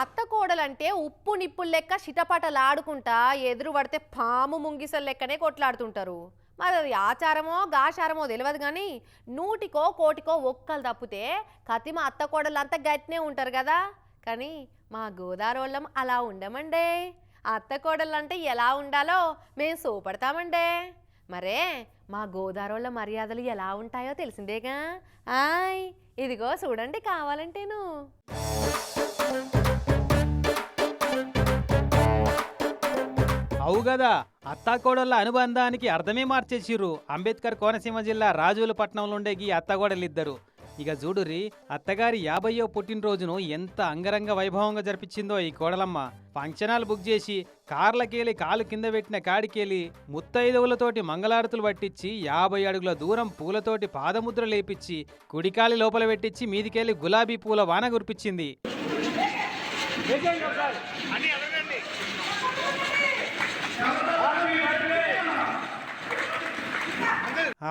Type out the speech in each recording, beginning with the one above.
అత్త కోడలంటే ఉప్పు నిప్పులు లెక్క చిటపటలాడుకుంటా ఎదురు పడితే పాము ముంగిసలు లెక్కనే కొట్లాడుతుంటారు. మరి అది ఆచారమో గాచారమో తెలియదు కానీ నూటికో కోటికో ఒక్కలు తప్పితే కతిమ అత్త కోడలంతా గట్టినే ఉంటారు కదా. కానీ మా గోదావరి అలా ఉండమండే. అత్త కోడలంటే ఎలా ఉండాలో మేము సోపడతామండే. మరే మా గోదావరి మర్యాదలు ఎలా ఉంటాయో తెలిసిందేగా? ఆయ్ ఇదిగో చూడండి కావాలంటేను. అవు కదా అత్తాకోడళ్ళ అనుబంధానికి అర్థమే మార్చేసిర్రు. అంబేద్కర్ కోనసీమ జిల్లా రాజులపట్నంలో ఉండే ఈ అత్తగోడలిద్దరు ఇక చూడురి అత్తగారి యాభయో పుట్టినరోజును ఎంత అంగరంగ వైభవంగా జరిపించిందో ఈ కోడలమ్మ. ఫంక్షనాలు బుక్ చేసి కార్లకేలి కాలు కింద పెట్టిన కాడికేలి ముత్తైదవులతోటి మంగళారతులు పట్టించి యాభై అడుగుల దూరం పూలతోటి పాదముద్ర లేపించి కుడికాలి లోపల పెట్టించి మీదికెళ్ళి గులాబీ పూల వాన కురిపించింది.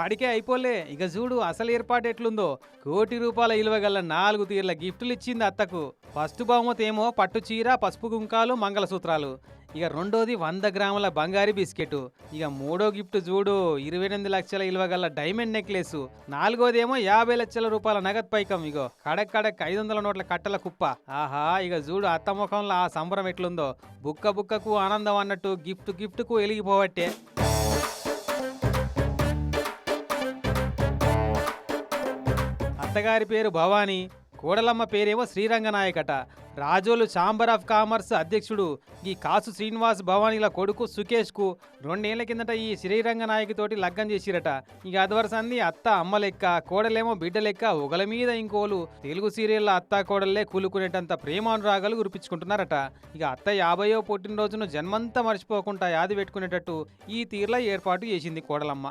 ఆడికే అయిపోలే. ఇక చూడు అసలు ఏర్పాటు ఎట్లుందో. కోటి రూపాయల ఇలువ గల నాలుగు తీర్ల గిఫ్టులు ఇచ్చింది అత్తకు. ఫస్ట్ బహుమతి ఏమో పట్టు చీర పసుపు కుంకాలు మంగళసూత్రాలు. ఇక రెండోది వంద గ్రాముల బంగారు బిస్కెట్. ఇక మూడో గిఫ్ట్ చూడు ఇరవై ఎనిమిది లక్షల ఇలువ గల డైమండ్ నెక్లెస్. నాలుగోదేమో యాభై లక్షల రూపాయల నగదు పైకం ఇగో. కడక్ కడక్ ఐదు వందల నోట్ల కట్టల కుప్ప. ఆహా ఇక చూడు అత్త ముఖంలో ఆ సంబరం ఎట్లుందో. బుక్క బుక్కకు ఆనందం అన్నట్టు గిఫ్ట్ గిఫ్ట్కు వెలిగిపోవట్టే అత్తగారి పేరు భవానీ కోడలమ్మ పేరేమో శ్రీరంగనాయకట. రాజోలు ఛాంబర్ ఆఫ్ కామర్స్ అధ్యక్షుడు ఈ కాసు శ్రీనివాస్ భవానీల కొడుకు సుకేష్కు రెండేళ్ళ కిందట ఈ శ్రీరంగ నాయకుతోటి లగ్గం చేసిరట. ఇక అదవరసంది అత్త అమ్మ లెక్క కోడలేమో బిడ్డ లెక్క ఒకల మీద ఇంకోలు తెలుగు సీరియల్లో అత్త కోడలే కూలుకునేటంత ప్రేమానురాగాలు గురిపించుకుంటున్నారట ఇక అత్త యాభయో పుట్టినరోజును జన్మంతా మర్చిపోకుండా యాది పెట్టుకునేటట్టు ఈ తీర్ల ఏర్పాటు చేసింది కోడలమ్మ.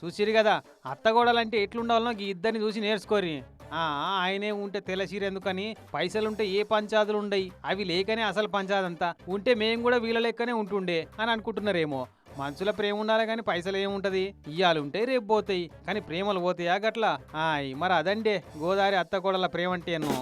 చూసిరు కదా అత్తగోడలంటే ఎట్లుండాలనో ఈ ఇద్దరిని చూసి నేర్చుకోరి ఆయనే ఉంటే తెల్లసీర ఎందుకని? పైసలుంటే ఏ పంచాదులు ఉండయి అవి లేకనే అసలు పంచాదంతా. ఉంటే మేము కూడా వీళ్ళ లెక్కనే ఉంటుండే అని అనుకుంటున్నారేమో. మనుషుల ప్రేమ ఉండాలి కానీ పైసలు ఏముంటది? ఇయ్యాలుంటే రేపు పోతాయి. కానీ ప్రేమలు పోతాయా గట్లా? ఆయ్ మరి అదండే గోదావరి అత్తగోడల ప్రేమ అంటే ఎన్నో